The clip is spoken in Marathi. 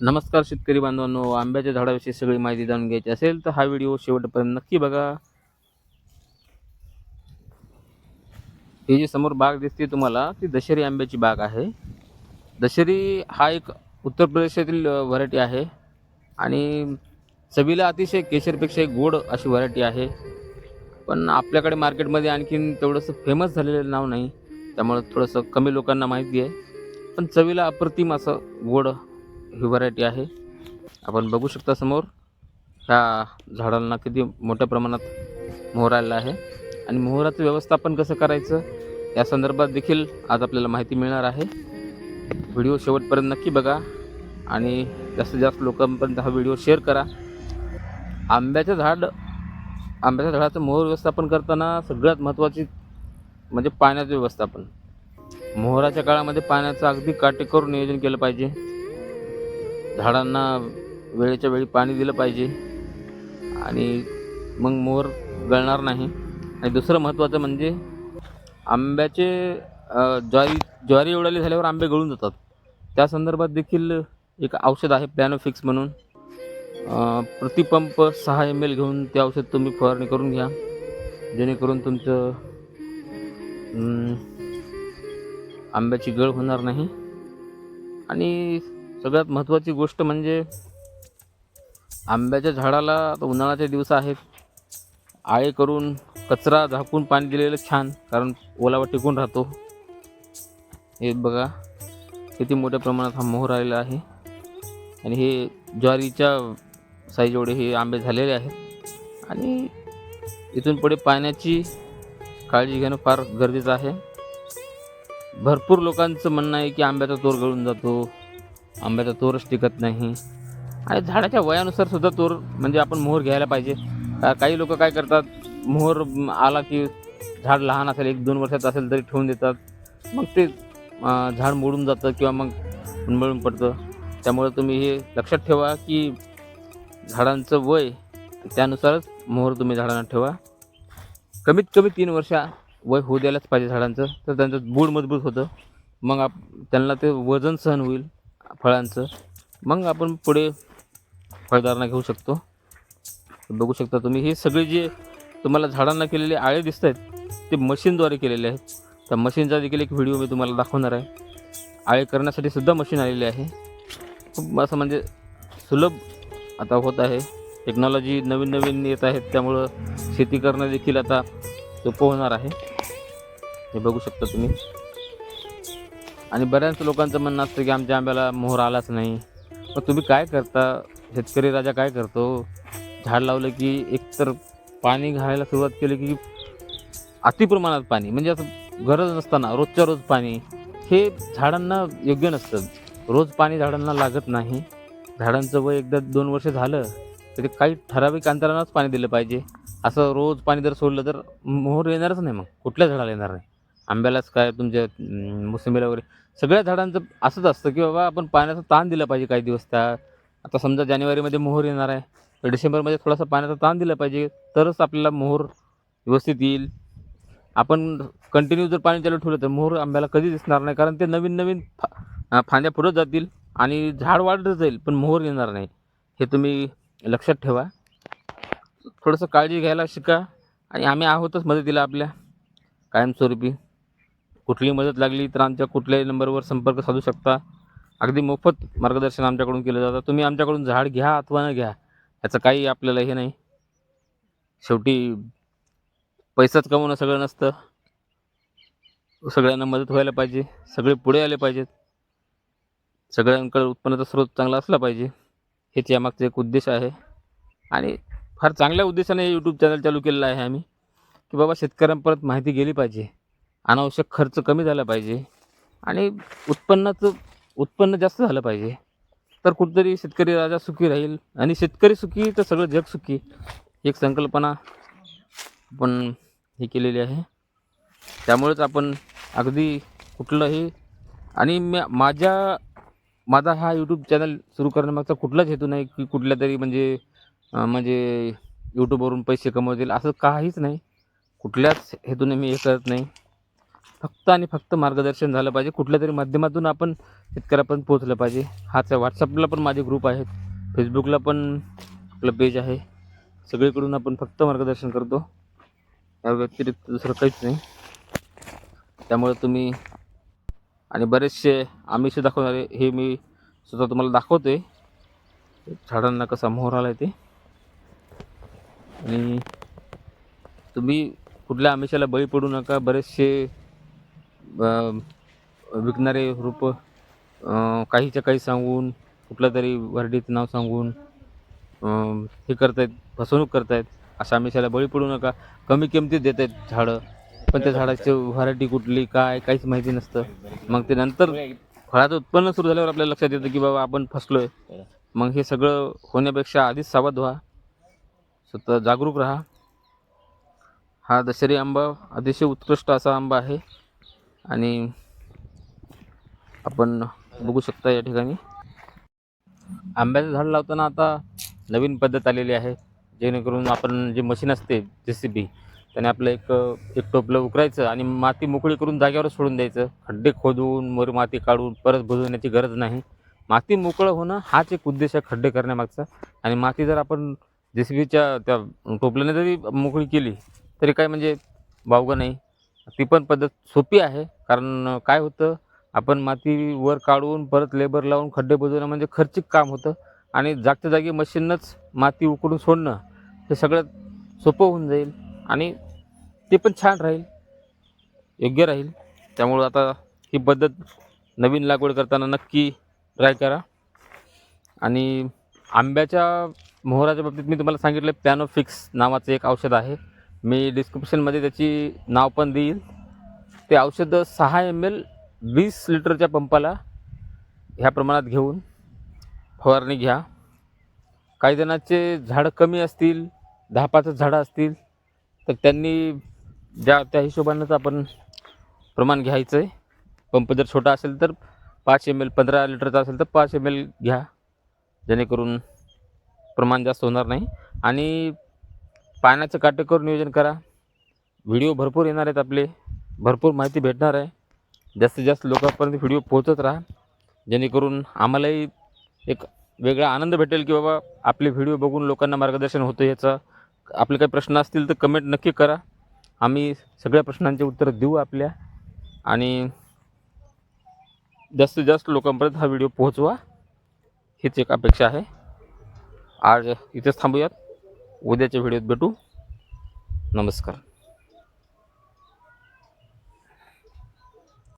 नमस्कार शेतकरी बांधवांनो आंब्याच्या झाडाविषयी सगळी माहिती जाणून घ्यायची असेल तर हा व्हिडिओ शेवटपर्यंत नक्की बघा. ही जी समोर बाग दिसते तुम्हाला ती दशेरी आंब्याची बाग आहे. दशेरी हा एक उत्तर प्रदेशातील व्हरायटी आहे. आणि चवीला अतिशय केशरपेक्षा एक गोड अशी व्हरायटी आहे. पण आपल्याकडे मार्केटमध्ये आणखीन तेवढंसं फेमस झालेलं नाव नाही. त्यामुळं थोडंसं कमी लोकांना माहिती आहे. पण चवीला अप्रतिम असं गोड ही व्हरायटी आहे. आपण बघू शकता समोर ह्या झाडांना किती मोठ्या प्रमाणात मोहर आलेला आहे. आणि मोहराचं व्यवस्थापन कसं करायचं या संदर्भात देखील आज आपल्याला माहिती मिळणार आहे. व्हिडिओ शेवटपर्यंत नक्की बघा आणि जास्तीत जास्त लोकांपर्यंत हा व्हिडिओ शेअर करा. आंब्याचं झाड आंब्याच्या झाडाचं मोहर व्यवस्थापन करताना सगळ्यात महत्त्वाची म्हणजे पाण्याचं व्यवस्थापन. मोहराच्या काळामध्ये पाण्याचं अगदी काटेकोर नियोजन केलं पाहिजे. झाडांना वेळेच्या वेळी पाणी दिलं पाहिजे. आणि मग मोर गळणार नाही. आणि दुसरं महत्त्वाचं म्हणजे आंब्याचे ज्वारी ज्वारी उडाली झाल्यावर आंबे गळून जातात. त्या संदर्भात देखील एक औषध आहे प्लॅनोफिक्स म्हणून. प्रतिपंप सहा एम एल घेऊन ते औषध तुम्ही फवारणी करून घ्या. जेणेकरून तुमचं आंब्याची गळ होणार नाही. आणि सगळ्यात महत्त्वाची गोष्ट म्हणजे आंब्याच्या झाडाला आता उन्हाळ्याचे दिवस आहेत. आळे करून कचरा झाकून पाणी दिलेलं छान कारण ओलावा टिकून राहतो. हे बघा किती मोठ्या प्रमाणात हा मोहर आलेला आहे. आणि हे ज्वारीच्या साईज एवढे हे आंबे झालेले आहेत. आणि इथून पुढे पाण्याची काळजी घेणं फार गरजेचं आहे. भरपूर लोकांचं म्हणणं आहे की आंब्याचा तोर गळून जातो. आंब्याचा तोरच टिकत नाही. आणि झाडाच्या वयानुसार सुद्धा तोर म्हणजे आपण मोहर घ्यायला पाहिजे. काही लोक काय करतात मोहर आला की झाड लहान असेल एक दोन वर्षाचं असेल तरी ठेवून देतात. मग ते झाड मोडून जातं किंवा मग उन्मळून पडतं. त्यामुळे तुम्ही हे लक्षात ठेवा की झाडांचं वय त्यानुसारच मोहर तुम्ही झाडांना ठेवा. कमीत कमी तीन वर्ष वय होऊ द्यायलाच पाहिजे झाडांचं तर त्यांचं बूड मजबूत होतं. मग आप त्यांना ते वजन सहन होईल. फळांचं. मग आपण पुढे फळधारणा घेऊ शकतो. बघू शकता तुम्ही हे सगळे जे तुम्हाला झाडांना केलेले आळे दिसत आहेत ते मशीनद्वारे केलेले आहेत. त्या मशीनचा देखील एक व्हिडिओ मी तुम्हाला दाखवणार आहे. आळे करण्यासाठी सुद्धा मशीन आलेली आहे. खूप असं म्हणजे सुलभ आता होत आहे. टेक्नॉलॉजी नवीन नवीन येत आहेत त्यामुळं शेती करणं देखील आता सोपं होणार आहे. हे बघू शकता तुम्ही. आणि बऱ्याच लोकांचं म्हणणं असतं की आमच्या आंब्याला मोहर आलाच नाही. मग तुम्ही काय करता? शेतकरी राजा काय करतो? झाड लावलं की एकतर पाणी घालायला सुरुवात केली की अतिप्रमाणात पाणी म्हणजे असं गरज नसताना रोजच्या रोज पाणी हे झाडांना योग्य नसतं. रोज पाणी झाडांना लागत नाही. झाडांचं वय एकदा दोन वर्ष झालं तर ते काही ठराविक अंतरानंच पाणी दिलं पाहिजे. असं रोज पाणी जर सोडलं तर मोहर येणारच नाही मग. कुठल्या झाडाला येणार नाही? आंब्यालाच काय तुमच्या मोसंबीला वगैरे. सगळ्या झाडांचं असंच असतं की बाबा आपण पाण्याचा ताण दिला पाहिजे काही दिवस. त्या आता समजा जानेवारीमध्ये मोहर येणार आहे तर डिसेंबरमध्ये थोडासा पाण्याचा ताण दिला पाहिजे तरच आपल्याला मोहर व्यवस्थित येईल. आपण कंटिन्यू जर पाणी चालू ठेवलं तर मोहर आंब्याला कधी दिसणार नाही कारण ते नवीन नवीन फा फांद्या फुटत जातील आणि झाड वाढत जाईल पण मोहर येणार नाही. हे तुम्ही लक्षात ठेवा. थोडंसं काळजी घ्यायला शिका आणि आम्ही आहोतच मदतीला आपल्या कायमस्वरूपी. कुठलीही मदत लागली तर आमच्या कुठल्याही नंबरवर संपर्क साधू शकता. अगदी मोफत मार्गदर्शन आमच्याकडून केलं जातं. तुम्ही आमच्याकडून झाड घ्या अथवा न घ्या याचं काही आपल्याला हे नाही. शेवटी पैसाच कमवणं सगळं नसतं. सगळ्यांना मदत व्हायला पाहिजे. सगळे पुढे आले पाहिजेत. सगळ्यांकडे उत्पन्नाचा स्रोत चांगला असला पाहिजे. हेच यामागचा एक उद्देश आहे. आणि फार चांगल्या उद्देशाने यूट्यूब चॅनल चालू केलेलं आहे आम्ही की बाबा शेतकऱ्यांपर्यंत माहिती गेली पाहिजे. अनावश्यक खर्च कमी झाला पाहिजे आणि उत्पन्नाचं उत्पन्न जास्त झालं पाहिजे. तर कुठंतरी शेतकरी राजा सुखी राहील आणि शेतकरी सुखी तर सगळं जग सुखी. एक संकल्पना आपण हे केलेली आहे. त्यामुळेच आपण अगदी कुठलंही आणि म्या माझ्या माझा हा यूट्यूब चॅनल सुरू करण्यामागचा कुठलाच हेतू नाही की कुठल्या तरी म्हणजे म्हणजे यूट्यूबवरून पैसे कमवतील असं काहीच नाही. कुठल्याच हेतूने मी हे करत नाही. फक्त आणि फक्त मार्गदर्शन झालं पाहिजे. कुठल्या तरी माध्यमातून आपण शेतकऱ्यापर्यंत पोहोचलं पाहिजे. हाच व्हॉट्सअपला पण माझे ग्रुप आहेत. फेसबुकला पण आपलं पेज आहे. सगळीकडून आपण फक्त मार्गदर्शन करतो. या व्यतिरिक्त दुसरं काहीच नाही. त्यामुळे तुम्ही आणि बरेचसे आमिष दाखवणारे हे मी स्वतः तुम्हाला दाखवतोय. झाडांना कसा मोहर आला आहे ते. आणि तुम्ही कुठल्या आमिषाला बळी पडू नका. बरेचसे विकणारे रूप काहीच्या काही सांगून कुठलं तरी वर्डीचं नाव सांगून हे करतायत फसवणूक करतायत अशा आमिषाला बळी पडू नका. कमी किमतीत देत आहेत झाडं पण त्या झाडाची व्हरायटी कुठली काय काहीच माहिती नसतं. मग ते नंतर फळाचं उत्पन्न सुरू झाल्यावर आपल्याला लक्षात येतं की बाबा आपण फसलोय. मग हे सगळं होण्यापेक्षा आधीच सावध व्हा. स्वतः जागरूक राहा. हा दशेरी आंबा अतिशय उत्कृष्ट असा आंबा आहे. आणि आपण बघू शकता या ठिकाणी. आंब्याचं झाड लावताना आता नवीन पद्धत आलेली आहे. जेणेकरून आपण जे मशीन असते जे सी बी त्याने आपलं एक एक टोपलं उकरायचं आणि माती मोकळी करून जागेवर सोडून द्यायचं. खड्डे खोदून मोर माती काढून परत बुजवण्याची गरज नाही. माती मोकळं होणं हाच एक उद्देश आहे खड्डे करण्यामागचा. आणि माती जर आपण जे सी बीच्या त्या टोपल्याने जरी मोकळी केली तरी काय म्हणजे वावगं नाही. ती पण पद्धत सोपी आहे. कारण काय होतं आपण माती वर काढून परत लेबर लावून खड्डे बुजवणं म्हणजे खर्चिक काम होतं. आणि जागच्या जागी मशीननंच माती उकडून सोडणं हे सगळ्यात सोपं होऊन जाईल. आणि ते पण छान राहील. योग्य राहील. त्यामुळं आता ही पद्धत नवीन लागवड करताना नक्की ट्राय करा. आणि आंब्याच्या मोहराच्या बाबतीत मी तुम्हाला सांगितलं पॅनोफिक्स नावाचं एक औषध आहे. मी डिस्क्रिप्शनमध्ये त्याची नाव पण देईल. ते औषध सहा एम एल वीस लिटरच्या पंपाला ह्या प्रमाणात घेऊन फवारणी घ्या. काही जणांचे झाडं कमी असतील दहा पाच झाडं असतील तर त्यांनी ज्या त्या हिशोबानंच आपण प्रमाण घ्यायचं आहे पंप जर छोटा असेल तर पाच एम एल पंधरा लिटरचा असेल तर पाच एम एल घ्या. जेणेकरून प्रमाण जास्त होणार नाही. आणि पाण्याचं काटेकोर नियोजन करा. व्हिडिओ भरपूर येणार आहेत आपले. भरपूर माहिती भेटणार आहे. जास्तीत जास्त लोकांपर्यंत व्हिडिओ पोहोचत राहा. जेणेकरून आम्हालाही एक वेगळा आनंद भेटेल की बाबा आपले व्हिडिओ बघून लोकांना मार्गदर्शन होतं याचं. आपले काही प्रश्न असतील तर कमेंट नक्की करा. आम्ही सगळ्या प्रश्नांचे उत्तर देऊ आपल्या. आणि जास्तीत जास्त लोकांपर्यंत हा व्हिडिओ पोहोचवा. हीच एक अपेक्षा आहे. आज इथेच थांबूयात. उद्याच्या व्हिडिओत भेटू. नमस्कार.